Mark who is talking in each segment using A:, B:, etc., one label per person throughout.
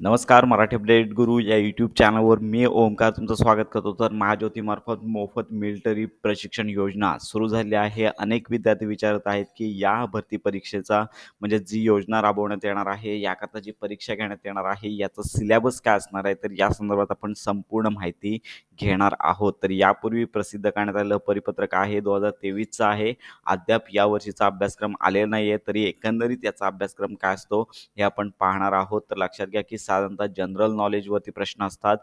A: नमस्कार मराठी अपडेट गुरु या यूट्यूब चॅनलवर मी ओमकार तुमचं स्वागत करतो. तर महाज्योतीमार्फत मोफत मिलिटरी प्रशिक्षण योजना सुरू झाली आहे. अनेक विद्यार्थी विचारत आहेत की या भरती परीक्षेचा म्हणजे जी योजना राबवण्यात येणार आहे याकरता जी परीक्षा घेण्यात येणार आहे याचं सिलेबस काय असणार आहे? तर या संदर्भात आपण संपूर्ण माहिती घेणार आहोत. तर यापूर्वी प्रसिद्ध करण्यात आलेलं परिपत्रक आहे दोन हजार तेवीसचं आहे. अद्याप यावर्षीचा अभ्यासक्रम आलेला नाही आहे तरी एकंदरीत याचा अभ्यासक्रम काय असतो हे आपण पाहणार आहोत. तर लक्षात घ्या की साधारणतः जनरल नॉलेजवरती प्रश्न असतात.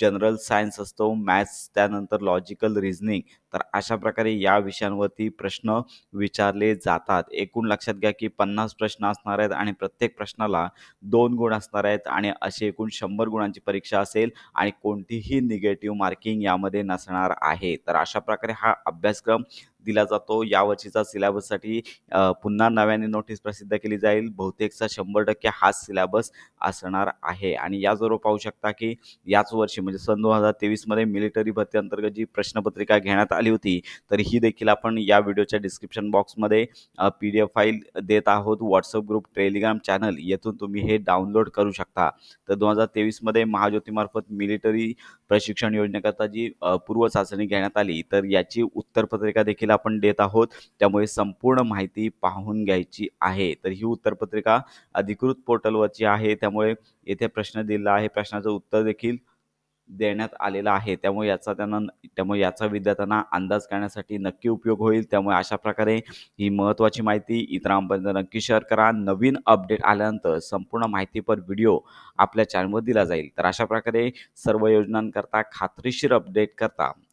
A: जनरल सायन्स असतो मॅथ्स त्यानंतर लॉजिकल रिझनिंग. तर अशा प्रकारे या विषयांवरती प्रश्न विचारले जातात. एकूण लक्षात घ्या की पन्नास प्रश्न असणार आहेत आणि प्रत्येक प्रश्नाला दोन गुण असणार आहेत आणि असे एकूण शंभर गुणांची परीक्षा असेल आणि कोणतीही निगेटिव्ह मार्क मार्किंग यामध्ये नसणार आहे तर अशा प्रकारे हा अभ्यासक्रम दिला जातो. यावर्षीचा सिलॅबससाठी पुन्हा नव्याने नोटीस प्रसिद्ध केली जाईल. बहुतेकचा शंभर टक्के हाच सिलॅबस असणार आहे. आणि याचबरोबर पाहू शकता की याच वर्षी म्हणजे सन दोन हजार तेवीसमध्ये मिलिटरी भरती अंतर्गत जी प्रश्नपत्रिका घेण्यात आली होती तर ही देखील आपण या व्हिडिओच्या डिस्क्रिप्शन बॉक्समध्ये पी डी एफ फाईल देत आहोत. व्हॉट्सअप ग्रुप टेलिग्राम चॅनल येथून तुम्ही हे डाउनलोड करू शकता. तर दोन हजार तेवीसमध्ये महाज्योतीमार्फत मिलिटरी प्रशिक्षण योजनेकरता जी पूर्व चाचणी घेण्यात आली तर याची उत्तरपत्रिका देखील आपण देत आहोत त्यामुळे संपूर्ण माहिती पाहून घ्यायची आहे. तर ही उत्तरपत्रिका अधिकृत पोर्टलवरची आहे त्यामुळे येथे प्रश्न दिला आहे. प्रश्नाचं उत्तर देखील देण्यात आलेला आहे. त्यामुळे याचा त्यांना त्यामुळे याचा विद्यार्थ्यांना अंदाज करण्यासाठी नक्की उपयोग होईल. त्यामुळे अशा प्रकारे ही महत्त्वाची माहिती इतरांपर्यंत नक्की शेअर करा. नवीन अपडेट आल्यानंतर संपूर्ण माहितीपर व्हिडिओ आपल्या चॅनलवर दिला जाईल. तर अशा प्रकारे सर्व योजनांकरता खात्रीशीर अपडेट करता